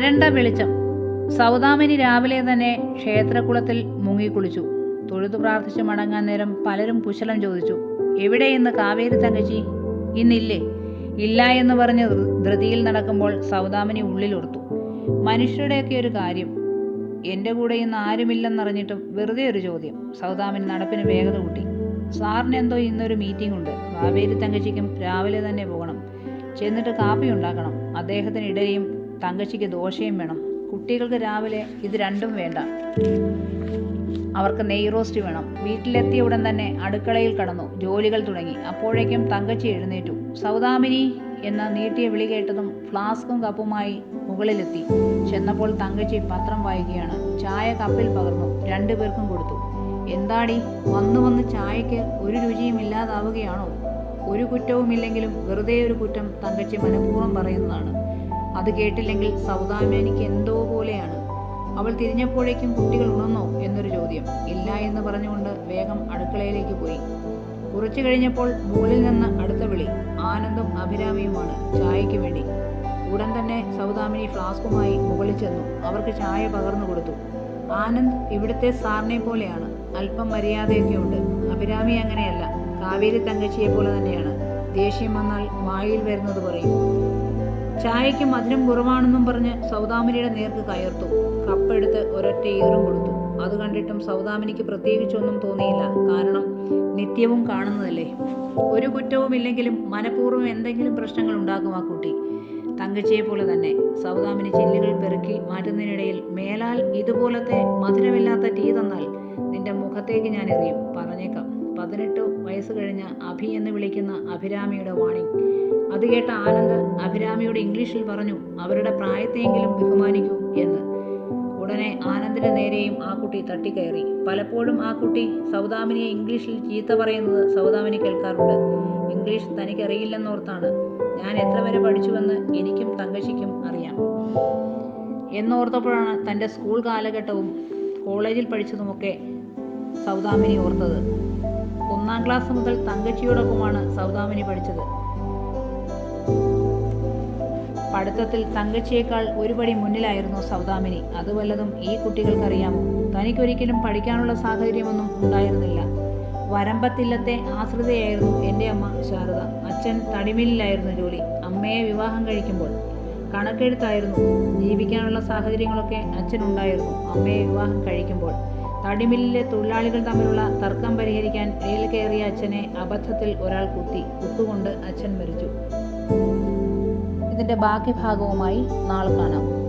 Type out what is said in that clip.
വരണ്ട വെളിച്ചം. സൗദാമിനി രാവിലെ തന്നെ ക്ഷേത്രകുളത്തിൽ മുങ്ങിക്കുളിച്ചു തൊഴുതു പ്രാർത്ഥിച്ച് മടങ്ങാൻ നേരം പലരും കുശലം ചോദിച്ചു എവിടെ ഇന്ന് കാവേരി തങ്കച്ചി? ഇന്നില്ലേ? ഇല്ല എന്ന് പറഞ്ഞ് ധൃതിയിൽ നടക്കുമ്പോൾ സൗദാമിനി ഉള്ളിലൊർത്തു മനുഷ്യരുടെയൊക്കെ ഒരു കാര്യം. എന്റെ കൂടെ ഇന്ന് ആരുമില്ലെന്നറിഞ്ഞിട്ടും വെറുതെ ഒരു ചോദ്യം. സൗദാമിനി നടപ്പിന് വേഗത കൂട്ടി. സാറിന് എന്തോ ഇന്നൊരു മീറ്റിംഗ് ഉണ്ട്. കാവേരി തങ്കച്ചിക്കും രാവിലെ തന്നെ പോകണം. ചെന്നിട്ട് കാപ്പി ഉണ്ടാക്കണം. അദ്ദേഹത്തിന് ഇഡലിയും തങ്കച്ചിക്ക് ദോശയും വേണം. കുട്ടികൾക്ക് രാവിലെ ഇത് രണ്ടും വേണ്ട. അവർക്ക് നെയ് റോസ്റ്റ് വേണം. വീട്ടിലെത്തിയ ഉടൻ തന്നെ അടുക്കളയിൽ കടന്നു. ജോലികൾ തുടങ്ങി. അപ്പോഴേക്കും തങ്കച്ചി എഴുന്നേറ്റു. സൗദാമിനി എന്ന നീട്ടിയ വിളി കേട്ടതും ഫ്ലാസ്കും കപ്പുമായി മുകളിലെത്തി. ചെന്നപ്പോൾ തങ്കച്ചി പത്രം വായിക്കുകയാണ്. ചായ കപ്പിൽ പകർന്നു. രണ്ടുപേർക്കും കൊടുത്തു. എന്താടി? വന്നു വന്ന് ചായക്ക് ഒരു രുചിയും ഇല്ലാതാവുകയാണോ? ഒരു കുറ്റവുമില്ലെങ്കിലും വെറുതെ ഒരു കുറ്റം തങ്കച്ചി മനഃപൂർവം പറയുന്നതാണ്. അത് കേട്ടില്ലെങ്കിൽ സൗദാമിനിക്ക് എന്തോ പോലെയാണ്. അവൾ തിരിഞ്ഞപ്പോഴേക്കും കുട്ടികൾ ഉണർന്നോ എന്നൊരു ചോദ്യം. ഇല്ല എന്ന് പറഞ്ഞുകൊണ്ട് വേഗം അടുക്കളയിലേക്ക് പോയി. കുറച്ചു കഴിഞ്ഞപ്പോൾ മുകളിൽ നിന്ന് അടുത്ത വിളി. ആനന്ദും അഭിരാമിയുമാണ് ചായയ്ക്ക് വേണ്ടി. ഉടൻ തന്നെ സൗദാമിനി ഫ്ലാസ്കുമായി മുകളിൽ ചെന്നു. അവർക്ക് ചായ പകർന്നു കൊടുത്തു. ആനന്ദ് ഇവിടുത്തെ സാറിനെ പോലെയാണ്. അല്പം മര്യാദയൊക്കെ ഉണ്ട്. അഭിരാമി അങ്ങനെയല്ല. കാവേരി തങ്കച്ചിയെ പോലെ തന്നെയാണ്. ദേഷ്യം വന്നാൽ വായിൽ വരുന്നത് പറയും. ചായയ്ക്ക് മധുരം കുറവാണെന്നും പറഞ്ഞ് സൗദാമിനിയുടെ നേർക്ക് കയർത്തു. കപ്പെടുത്ത് ഒരൊറ്റ ഈറും കൊടുത്തു. അത് കണ്ടിട്ടും സൗദാമിനിക്ക് പ്രത്യേകിച്ചൊന്നും തോന്നിയില്ല. കാരണം നിത്യവും കാണുന്നതല്ലേ? ഒരു കുറ്റവും ഇല്ലെങ്കിലും മനഃപൂർവം എന്തെങ്കിലും പ്രശ്നങ്ങൾ ഉണ്ടാക്കും ആ കുട്ടി. തങ്കച്ചിയെ പോലെ തന്നെ. സൗദാമിനി ചില്ലുകൾ പെറുക്കി മാറ്റുന്നതിനിടയിൽ മേലാൽ ഇതുപോലത്തെ മധുരമില്ലാത്ത ടീ തന്നാൽ നിന്റെ മുഖത്തേക്ക് ഞാൻ എറിയും. പറഞ്ഞേക്കാം. പതിനെട്ട് വയസ്സ് കഴിഞ്ഞ അഭി എന്ന് വിളിക്കുന്ന അഭിരാമിയുടെ വാണിംഗ് അത് കേട്ട ആനന്ദ് അഭിരാമിയോട് ഇംഗ്ലീഷിൽ പറഞ്ഞു അവരുടെ പ്രായത്തെയെങ്കിലും ബഹുമാനിക്കൂ എന്ന്. ഉടനെ ആനന്ദിന് നേരെയും ആ കുട്ടി തട്ടിക്കയറി. പലപ്പോഴും ആ കുട്ടി സൗദാമിനിയെ ഇംഗ്ലീഷിൽ ചീത്ത പറയുന്നത് സൗദാമിനി കേൾക്കാറുണ്ട്. ഇംഗ്ലീഷ് തനിക്കറിയില്ലെന്നോർത്താണ്. ഞാൻ എത്ര വരെ പഠിച്ചുവെന്ന് എനിക്കും തങ്കശിക്കും അറിയാം എന്നോർത്തപ്പോഴാണ് തന്റെ സ്കൂൾ കാലഘട്ടവും കോളേജിൽ പഠിച്ചതുമൊക്കെ സൗദാമിനി ഓർത്തത്. ഒന്നാം ക്ലാസ് മുതൽ തങ്കച്ചിയോടൊപ്പമാണ് സൗദാമിനി പഠിച്ചത്. പഠിത്തത്തിൽ തങ്കച്ചിയേക്കാൾ ഒരുപടി മുന്നിലായിരുന്നു സൗദാമിനി. അത് വല്ലതും ഈ കുട്ടികൾക്കറിയാമോ? തനിക്കൊരിക്കലും പഠിക്കാനുള്ള സാഹചര്യമൊന്നും ഉണ്ടായിരുന്നില്ല. വരമ്പത്തില്ലത്തെ ആശ്രിതയായിരുന്നു എന്റെ അമ്മ ശാരദ. അച്ഛൻ തടിമില്ലായിരുന്നു ജോലി. അമ്മയെ വിവാഹം കഴിക്കുമ്പോൾ കണക്കെഴുത്തായിരുന്നു. ജീവിക്കാനുള്ള സാഹചര്യങ്ങളൊക്കെ അച്ഛനുണ്ടായിരുന്നു അമ്മയെ വിവാഹം കഴിക്കുമ്പോൾ. തടിമില്ലിലെ തൊഴിലാളികൾ തമ്മിലുള്ള തർക്കം പരിഹരിക്കാൻ ഏൽ കയറിയ അച്ഛനെ അബദ്ധത്തിൽ ഒരാൾ കുത്തി. കുത്തുകൊണ്ട് അച്ഛൻ മരിച്ചു. ബാക്കി ഭാഗവുമായി നാളെ കാണാം.